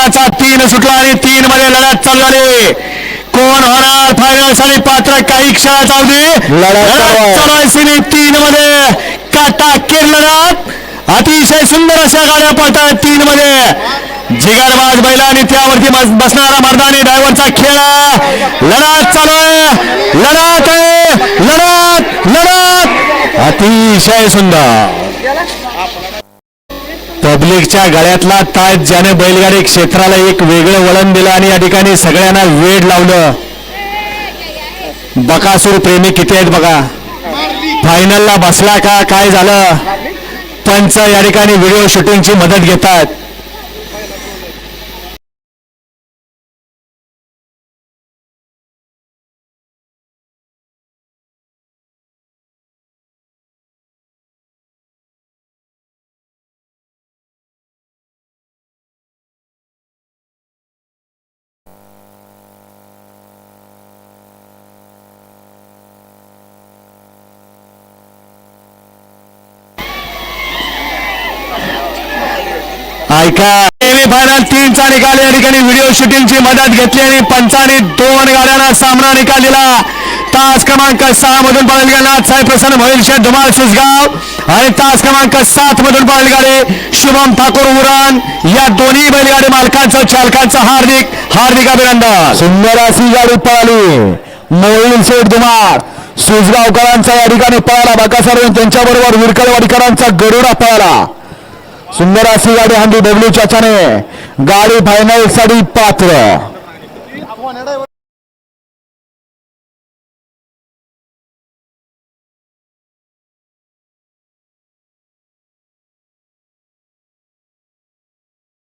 मैदानाचा तीन सुटला आणि तीन मध्ये लढत चालू झाली कोण होणार? फायनलसाठी पात्र काही क्षणात चालू तीन मध्ये. काटा केर लढत. अतिशय सुंदर अशा गाड्या पळतात तीन मध्ये. जिगरबाज बैला आणि त्यावरती बस- बसणारा मर्दानी ड्रायव्हरचा खेळ लढत चालू आहे. लढत आहे. लढत लढत. अतिशय सुंदर. पब्लिकच्या गळ्यातला ताज ज्याने बैलगाडी क्षेत्राला एक वेगळं वळण दिलं आणि या ठिकाणी सगळ्यांना वेड लावलं. बकासूर प्रेमी किती आहेत बघा. फायनलला बसला का? काय झालं? पंच या ठिकाणी व्हिडिओ शूटिंगची मदत घेतात. ऐका. फायनल तीनचा निकाल या ठिकाणी व्हिडिओ शूटिंगची मदत घेतली आणि पंचाने दोन गाड्यांना सामना निकाल दिला. तास क्रमांक सहा मधून पळाली गेला साई प्रसन्न मोहिल धुमाळ सुसगाव आणि तास क्रमांक सात मधून पळाली गाडी. शुभम ठाकूर उरान या दोन्ही बैलगाडी मालकांचं चालकांचं हार्दिक हार्दिक अभिनंदन. सुंदर अशी गाडी पळाली मोहिल शेठ धुमाळ सुजगावकरांचा या ठिकाणी पळाला. बाकासार त्यांच्याबरोबर विरकरवाडीकरांचा गरुडा पळाला. सुंदर अशी गाडी हांडी डब्ल्यू चाचाने गाडी फायनलसाठी पात्र.